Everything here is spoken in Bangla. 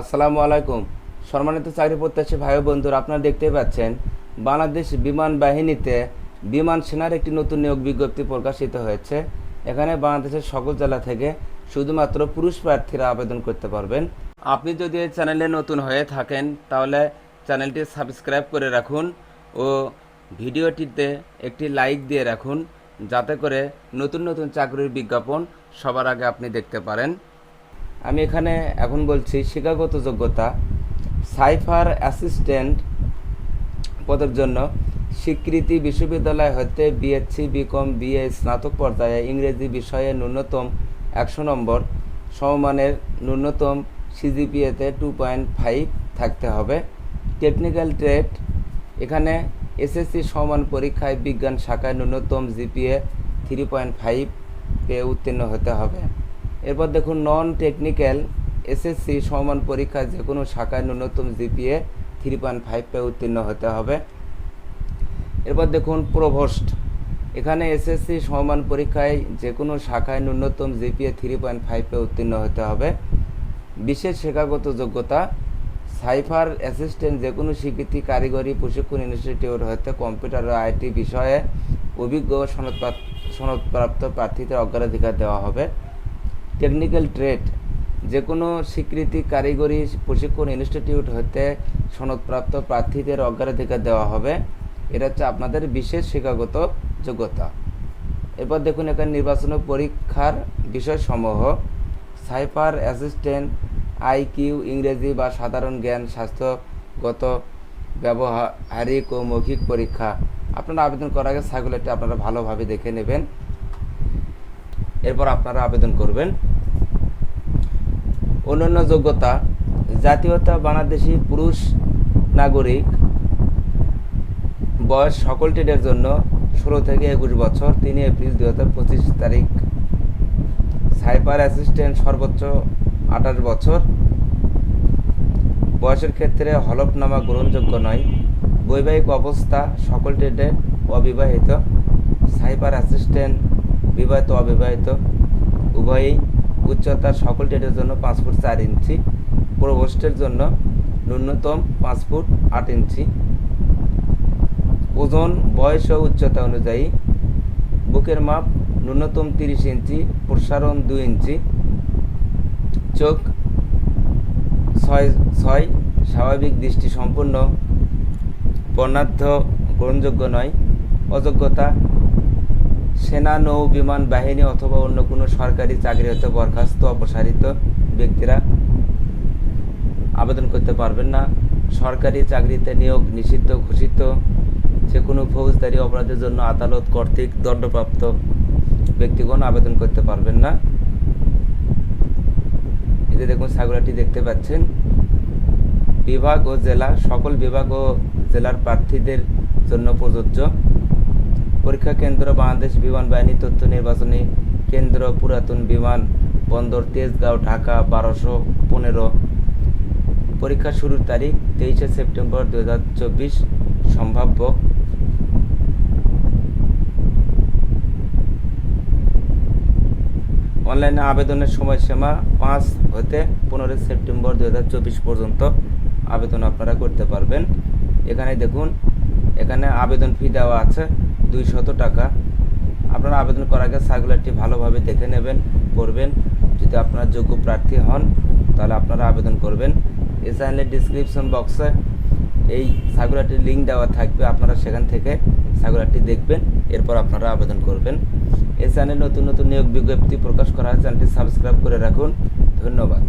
আসসালামু আলাইকুম। সম্মানিত চাকরি প্রত্যাশী ভাই বন্ধুরা, আপনারা দেখতেই পাচ্ছেন, বাংলাদেশ বিমান বাহিনীতে বিমান সেনার একটি নতুন নিয়োগ বিজ্ঞপ্তি প্রকাশিত হয়েছে। এখানে বাংলাদেশের সকল জেলা থেকে শুধুমাত্র পুরুষ প্রার্থীরা আবেদন করতে পারবেন। আপনি যদি এই চ্যানেলে নতুন হয়ে থাকেন, তাহলে চ্যানেলটি সাবস্ক্রাইব করে রাখুন ও ভিডিওটিতে একটি লাইক দিয়ে রাখুন, যাতে করে নতুন নতুন চাকরির বিজ্ঞাপন সবার আগে আপনি দেখতে পারেন। আমি এখানে এখন বলছি শিক্ষাগত যোগ্যতা, সাইফার অ্যাসিস্ট্যান্ট পদের জন্য স্বীকৃতি বিশ্ববিদ্যালয় হতে বিএসসি বিকম বিএ স্নাতক পর্যায়ে ইংরেজি বিষয়ে ন্যূনতম একশো নম্বর, সমমানের ন্যূনতম সিজিপিএতে টু পয়েন্ট ফাইভ থাকতে হবে। টেকনিক্যাল ট্রেড এখানে এসএসসি সমান পরীক্ষায় বিজ্ঞান শাখায় ন্যূনতম জিপিএ থ্রি পয়েন্ট ফাইভ পেয়ে উত্তীর্ণ হতে হবে। এরপর দেখুন নন টেকনিক্যাল এসএসসি সমান পরীক্ষায় যে কোনো শাখায় ন্যূনতম জিপিএ থ্রি পয়েন্ট ফাইভ পেয়ে উত্তীর্ণ হতে হবে। এরপর দেখুন প্রভোস্ট এখানে এসএসসি সমান পরীক্ষায় যে কোনো শাখায় ন্যূনতম জিপিএ থ্রি পয়েন্ট ফাইভ উত্তীর্ণ হতে হবে। বিশেষ শিক্ষাগত যোগ্যতা, সাইফার অ্যাসিস্ট্যান্ট যে কোনো স্বীকৃতি, কারিগরি, প্রশিক্ষণ ইনস্টিটিউট হতে কম্পিউটার ও আইটি বিষয়ে অভিজ্ঞ সনদপ্রাপ্ত প্রার্থীদের অগ্রাধিকার দেওয়া হবে। টেকনিক্যাল ট্রেড যে কোনো স্বীকৃতি কারিগরি প্রশিক্ষণ ইনস্টিটিউট হতে সনদপ্রাপ্ত প্রার্থীদের অগ্রাধিকার দেওয়া হবে। এটা হচ্ছে আপনাদের বিশেষ শিক্ষাগত যোগ্যতা। এরপর দেখুন এখানে নির্বাচন পরীক্ষার বিষয়সমূহ। সাইফার অ্যাসিস্ট্যান্ট আইকিউ ইংরেজি বা সাধারণ জ্ঞান, স্বাস্থ্যগত ব্যবহারিক ও মৌখিক পরীক্ষা। আপনারা আবেদন করার আগে সাইকুলেটটি আপনারা ভালোভাবে দেখে নেবেন। এরপর আপনারা আবেদন করবেন। অন্যান্য যোগ্যতা, জাতীয়তা বাংলাদেশি পুরুষ নাগরিক, বয়স সকল ট্রেডের জন্য ষোলো থেকে একুশ বছর, তিন এপ্রিল দু হাজার পঁচিশ তারিখ। সাইবার অ্যাসিস্ট্যান্ট সর্বোচ্চ আঠাশ বছর। বয়সের ক্ষেত্রে হলফনামা গ্রহণযোগ্য নয়। বৈবাহিক অবস্থা সকল ট্রেডে অবিবাহিত। সাইবার অ্যাসিস্ট্যান্ট বিবাহিত, অবিবাহিত, উভয়ই উচ্চতার সকল ট্রেডের জন্য পাঁচ ফুট চার ইঞ্চি প্রবোস্টের জন্য ন্যূনতম পাঁচ ফুট আট ইঞ্চি। ওজন, বয়স ও উচ্চতা অনুযায়ী বুকের মাপ ন্যূনতম তিরিশ ইঞ্চি, প্রসারণ দুই ইঞ্চি। চোখ ছয় ছয় স্বাভাবিক দৃষ্টি সম্পূর্ণ বর্ণাঢ্য, গ্রহণযোগ্য নয়। অযোগ্যতা সেনা, নৌ, বিমান, বাহিনী অথবা অন্য কোনো সরকারি চাকরি হতে বরখাস্ত অপসারিত ব্যক্তিরা আবেদন করতে পারবেন না। সরকারি চাকরিতে নিয়োগ নিষিদ্ধ, ঘোষিত যে কোনো ফৌজদারি অপরাধের জন্য আদালত কর্তৃক দণ্ডপ্রাপ্ত ব্যক্তিগণ আবেদন করতে পারবেন না। এতে দেখুন সাগুরাটি দেখতে পাচ্ছেন। বিভাগ ও জেলা, সকল বিভাগ ও জেলার প্রার্থীদের জন্য প্রযোজ্য। পরীক্ষা কেন্দ্র, বাংলাদেশ বিমান বাহিনী তথ্য নির্বাচনী কেন্দ্র, পুরাতন বিমান বন্দর, তেজগাঁও, ঢাকা, বারোশো পনেরো। পরীক্ষা শুরুর তারিখ তেইশে সেপ্টেম্বর দু হাজার চব্বিশ, সম্ভাব্য। অনলাইনে আবেদনের সময়সীমা পাঁচ হতে পনেরোই সেপ্টেম্বর দু হাজার চব্বিশ পর্যন্ত। আবেদন আপনারা করতে পারবেন। এখানে দেখুন এখানে আবেদন ফি দেওয়া আছে দুইশত টাকা। আপনারা আবেদন করার আগে সার্কুলারটি ভালোভাবে দেখে নেবেন, পড়বেন। যদি আপনারা যোগ্য প্রার্থী হন, তাহলে আপনারা আবেদন করবেন। এই চ্যানেলের ডিসক্রিপশন বক্সে এই সার্কুলারটির লিঙ্ক দেওয়া থাকবে, আপনারা সেখান থেকে সার্কুলারটি দেখবেন, এরপর আপনারা আবেদন করবেন। এই চ্যানেলে নতুন নতুন নিয়োগ বিজ্ঞপ্তি প্রকাশ করা হয় চ্যানেলটি সাবস্ক্রাইব করে রাখুন। ধন্যবাদ।